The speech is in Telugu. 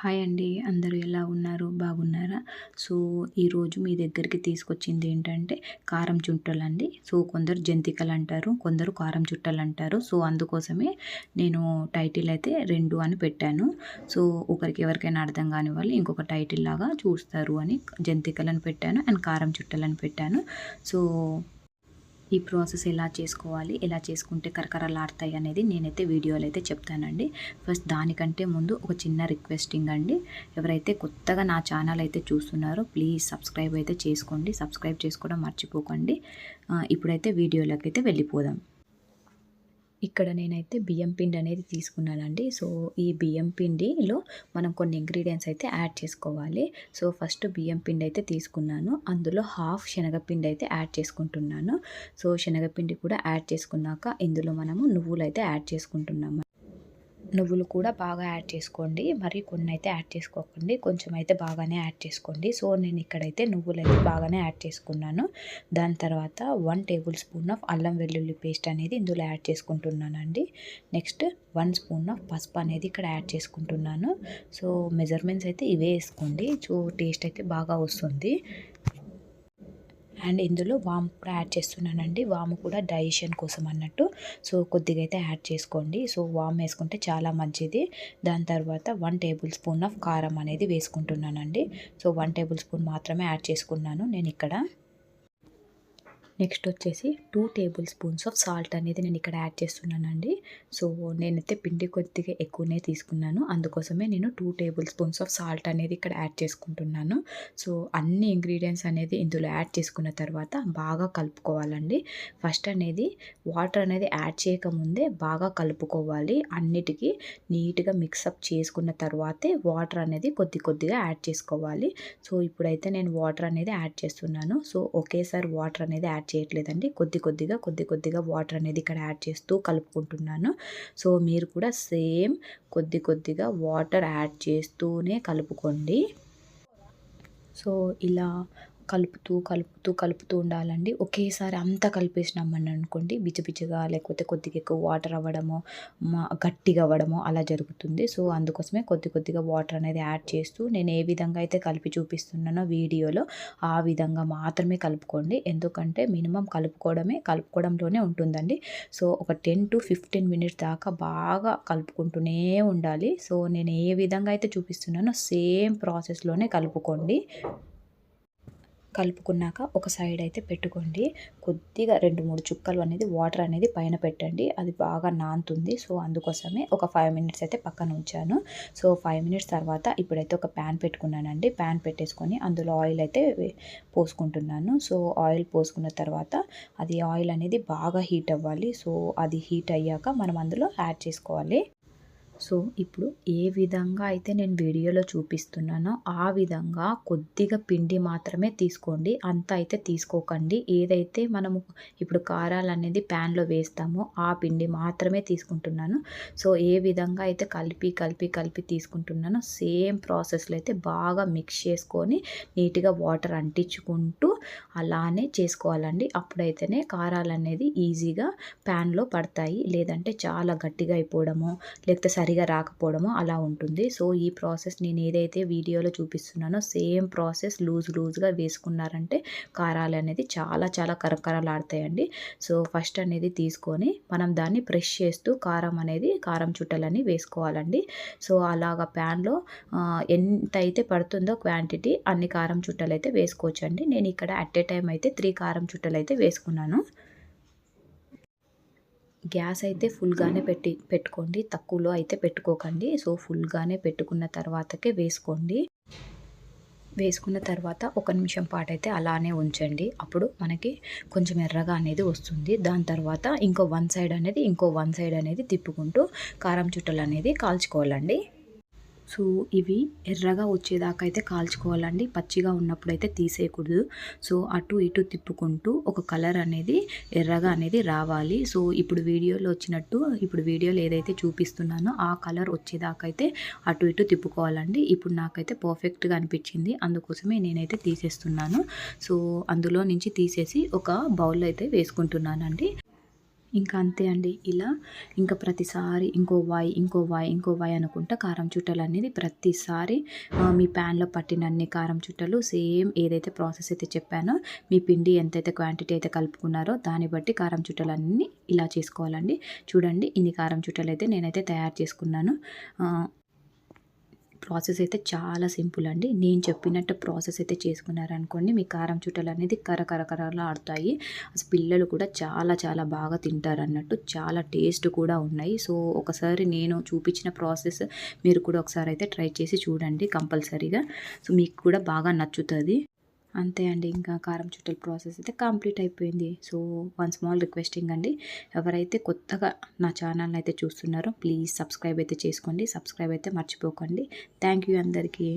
హాయ్ అండి. అందరూ ఎలా ఉన్నారు? బాగున్నారా? సో ఈరోజు మీ దగ్గరికి తీసుకొచ్చింది ఏంటంటే కారం చుట్టలు అండి. సో కొందరు జంతికలు అంటారు కొందరు కారం చుట్టలు అంటారు. సో అందుకోసమే నేను టైటిల్ అయితే రెండు అని పెట్టాను. సో ఒకరికి ఎవరికైనా అర్థం కాని వాళ్ళు ఇంకొక టైటిల్ లాగా చూస్తారు అని జంతికలను పెట్టాను అండ్ కారం చుట్టలను పెట్టాను. సో ఈ ప్రాసెస్ ఎలా చేసుకోవాలి ఎలా చేసుకుంటే కరకరలాడతాయి అనేది నేనైతే వీడియోలో అయితే చెప్తానండి. ఫస్ట్ దానికంటే ముందు ఒక చిన్న రిక్వెస్టింగ్ అండి. ఎవరైతే కొత్తగా నా ఛానల్ అయితే చూస్తున్నారో ప్లీజ్ సబ్స్క్రైబ్ అయితే చేసుకోండి. సబ్స్క్రైబ్ చేసుకోవడం మర్చిపోకండి. ఇప్పుడైతే వీడియోలోకి అయితే వెళ్ళిపోదాం. ఇక్కడ నేనైతే బియ్యం పిండి అనేది తీసుకున్నానండి. సో ఈ బియ్యం పిండిలో మనం కొన్ని ఇంగ్రీడియంట్స్ అయితే యాడ్ చేసుకోవాలి. సో ఫస్ట్ బియ్యం పిండి అయితే తీసుకున్నాను. అందులో హాఫ్ శనగపిండి అయితే యాడ్ చేసుకుంటున్నాను. సో శనగపిండి కూడా యాడ్ చేసుకున్నాక ఇందులో మనము నువ్వులు అయితే యాడ్ చేసుకుంటున్నాము. నువ్వులు కూడా బాగా యాడ్ చేసుకోండి. మరి కొన్ని అయితే యాడ్ చేసుకోకండి. కొంచెం అయితే బాగానే యాడ్ చేసుకోండి. సో నేను ఇక్కడైతే నువ్వులు అయితే బాగానే యాడ్ చేసుకున్నాను. దాని తర్వాత వన్ టేబుల్ స్పూన్ ఆఫ్ అల్లం వెల్లుల్లి పేస్ట్ అనేది ఇందులో యాడ్ చేసుకుంటున్నానండి. నెక్స్ట్ వన్ స్పూన్ ఆఫ్ పసుపు అనేది ఇక్కడ యాడ్ చేసుకుంటున్నాను. సో మెజర్మెంట్స్ అయితే ఇవే వేసుకోండి. సో టేస్ట్ అయితే బాగా వస్తుంది. అండ్ ఇందులో వాము కూడా యాడ్ చేస్తున్నానండి. వాము కూడా డైజెషన్ కోసం అన్నట్టు. సో కొద్దిగా అయితే యాడ్ చేసుకోండి. సో వాము వేసుకుంటే చాలా మంచిది. దాని తర్వాత వన్ టేబుల్ స్పూన్ ఆఫ్ కారం అనేది వేసుకుంటున్నానండి. సో వన్ టేబుల్ స్పూన్ మాత్రమే యాడ్ చేసుకున్నాను నేను ఇక్కడ. నెక్స్ట్ వచ్చేసి two table spoons of salt అనేది నేను ఇక్కడ యాడ్ చేస్తున్నానండి. సో నేనైతే పిండి కొద్దిగా ఎక్కువనే తీసుకున్నాను. అందుకోసమే నేను two table spoons of salt అనేది ఇక్కడ యాడ్ చేసుకుంటున్నాను. సో అన్ని ఇంగ్రీడియంట్స్ అనేది ఇందులో యాడ్ చేసుకున్న తర్వాత బాగా కలుపుకోవాలండి. ఫస్ట్ అనేది వాటర్ అనేది యాడ్ చేయకముందే బాగా కలుపుకోవాలి. అన్నిటికీ నీట్గా మిక్సప్ చేసుకున్న తర్వాతే వాటర్ అనేది కొద్ది కొద్దిగా యాడ్ చేసుకోవాలి. సో ఇప్పుడైతే నేను వాటర్ అనేది యాడ్ చేస్తున్నాను. సో ఒకేసారి వాటర్ అనేది యాడ్ యాడ్ చేయట్లేదండి. కొద్ది కొద్దిగా కొద్ది కొద్దిగా వాటర్ అనేది ఇక్కడ యాడ్ చేస్తూ కలుపుకుంటున్నాను. సో మీరు కూడా సేమ్ కొద్ది కొద్దిగా వాటర్ యాడ్ చేస్తూనే కలుపుకోండి. సో ఇలా కలుపుతూ కలుపుతూ కలుపుతూ ఉండాలండి. ఒకేసారి అంతా కలిపేసినామని అనుకోండి బిచ్చబిచ్చగా లేకపోతే కొద్దిగా ఎక్కువ వాటర్ అవ్వడము గట్టిగా అవ్వడము అలా జరుగుతుంది. సో అందుకోసమే కొద్ది కొద్దిగా వాటర్ అనేది యాడ్ చేస్తూ నేను ఏ విధంగా అయితే కలిపి చూపిస్తున్నానో వీడియోలో ఆ విధంగా మాత్రమే కలుపుకోండి. ఎందుకంటే మినిమం కలుపుకోవడమే కలుపుకోవడంలోనే ఉంటుందండి. సో ఒక టెన్ టు ఫిఫ్టీన్ మినిట్స్ దాకా బాగా కలుపుకుంటూనే ఉండాలి. సో నేను ఏ విధంగా అయితే చూపిస్తున్నానో సేమ్ ప్రాసెస్లోనే కలుపుకోండి. కలుపుకున్నాక ఒక సైడ్ అయితే పెట్టుకోండి. కొద్దిగా రెండు మూడు చుక్కలు అనేది వాటర్ అనేది పైన పెట్టండి. అది బాగా నాంతుంది సో అందుకోసమే ఒక ఫైవ్ మినిట్స్ అయితే పక్కన ఉంచాను. సో ఫైవ్ మినిట్స్ తర్వాత ఇప్పుడైతే ఒక ప్యాన్ పెట్టుకున్నానండి. ప్యాన్ పెట్టేసుకొని అందులో ఆయిల్ అయితే పోసుకుంటున్నాను. సో ఆయిల్ పోసుకున్న తర్వాత అది ఆయిల్ అనేది బాగా హీట్ అవ్వాలి. సో అది హీట్ అయ్యాక మనం అందులో యాడ్ చేసుకోవాలి. సో ఇప్పుడు ఏ విధంగా అయితే నేను వీడియోలో చూపిస్తున్నానో ఆ విధంగా కొద్దిగా పిండి మాత్రమే తీసుకోండి. అంత అయితే తీసుకోకండి. ఏదైతే మనము ఇప్పుడు కారాలు అనేది ప్యాన్లో వేస్తామో ఆ పిండి మాత్రమే తీసుకుంటున్నాను. సో ఏ విధంగా అయితే కలిపి కలిపి కలిపి తీసుకుంటున్నానో సేమ్ ప్రాసెస్లో అయితే బాగా మిక్స్ చేసుకొని నీట్గా వాటర్ అంటించుకుంటూ అలానే చేసుకోవాలండి. అప్పుడైతేనే కారాలు అనేది ఈజీగా ప్యాన్లో పడతాయి. లేదంటే చాలా గట్టిగా అయిపోవడము లేకపోతే సరిగా రాకపోవడము అలా ఉంటుంది. సో ఈ ప్రాసెస్ నేను ఏదైతే వీడియోలో చూపిస్తున్నానో సేమ్ ప్రాసెస్ లూజ్ లూజ్గా వేసుకున్నారంటే కారాలు అనేది చాలా చాలా కరకరలాడతాయండి. సో ఫస్ట్ అనేది తీసుకొని మనం దాన్ని ప్రెష్ చేస్తూ కారం అనేది కారం చుట్టలని వేసుకోవాలండి. సో అలాగ ప్యాన్లో ఎంత అయితే పడుతుందో క్వాంటిటీ అన్ని కారం చుట్టలు అయితే వేసుకోవచ్చండి. నేను ఇక్కడ అట్ ఏ టైం అయితే త్రీ కారం చుట్టలు అయితే వేసుకున్నాను. గ్యాస్ అయితే ఫుల్గానే పెట్టి పెట్టుకోండి. తక్కువలో అయితే పెట్టుకోకండి. సో ఫుల్గానే పెట్టుకున్న తర్వాతకే వేసుకోండి. వేసుకున్న తర్వాత ఒక నిమిషం పాటు అయితే అలానే ఉంచండి. అప్పుడు మనకి కొంచెం ఎర్రగా అనేది వస్తుంది. దాని తర్వాత ఇంకో వన్ సైడ్ అనేది ఇంకో వన్ సైడ్ అనేది తిప్పుకుంటూ కారం చుట్టలు అనేది కాల్చుకోవాలండి. సో ఇవి ఎర్రగా వచ్చేదాకా అయితే కాల్చుకోవాలండి. పచ్చిగా ఉన్నప్పుడు అయితే తీసేయకూడదు. సో అటు ఇటు తిప్పుకుంటూ ఒక కలర్ అనేది ఎర్రగా అనేది రావాలి. సో ఇప్పుడు వీడియోలో వచ్చినట్టు ఇప్పుడు వీడియోలో ఏదైతే చూపిస్తున్నానో ఆ కలర్ వచ్చేదాకా అయితే అటు ఇటు తిప్పుకోవాలండి. ఇప్పుడు నాకైతే పర్ఫెక్ట్గా అనిపించింది. అందుకోసమే నేనైతే తీసేస్తున్నాను. సో అందులో నుంచి తీసేసి ఒక బౌల్ అయితే వేసుకుంటున్నానండి. ఇంకా అంతే అండి. ఇలా ఇంకా ప్రతిసారి ఇంకో వాయి ఇంకో వాయి ఇంకో వాయి అనుకుంటా కారం చుట్టలు అనేది ప్రతిసారి మీ ప్యాన్లో పట్టినన్ని కారం చుట్టలు సేమ్ ఏదైతే ప్రాసెస్ అయితే చెప్పానో మీ పిండి ఎంతైతే క్వాంటిటీ అయితే కలుపుకున్నారో దాన్ని బట్టి కారం చుట్టలన్నీ ఇలా చేసుకోవాలండి. చూడండి ఇన్ని కారం చుట్టలు అయితే నేనైతే తయారు చేసుకున్నాను. ప్రాసెస్ అయితే చాలా సింపుల్ అండి. నేను చెప్పినట్టు ప్రాసెస్ అయితే చేసుకున్నారనుకోండి మీ కారం చుట్టలు అనేది కరకరకరలా ఆడుతాయి. అసలు పిల్లలు కూడా చాలా చాలా బాగా తింటారు అన్నట్టు చాలా టేస్ట్ కూడా ఉన్నాయి. సో ఒకసారి నేను చూపించిన ప్రాసెస్ మీరు కూడా ఒకసారి అయితే ట్రై చేసి చూడండి కంపల్సరీగా. సో మీకు కూడా బాగా నచ్చుతుంది. అంతే అండి. ఇంకా కారం చుట్టల ప్రాసెస్ అయితే కంప్లీట్ అయిపోయింది. సో వన్ స్మాల్ రిక్వెస్టింగ్ అండి. ఎవరైతే కొత్తగా నా ఛానల్ అయితే చూస్తున్నారో ప్లీజ్ సబ్స్క్రైబ్ అయితే చేసుకోండి. సబ్స్క్రైబ్ అయితే మర్చిపోకండి. థ్యాంక్ యూ అందరికీ.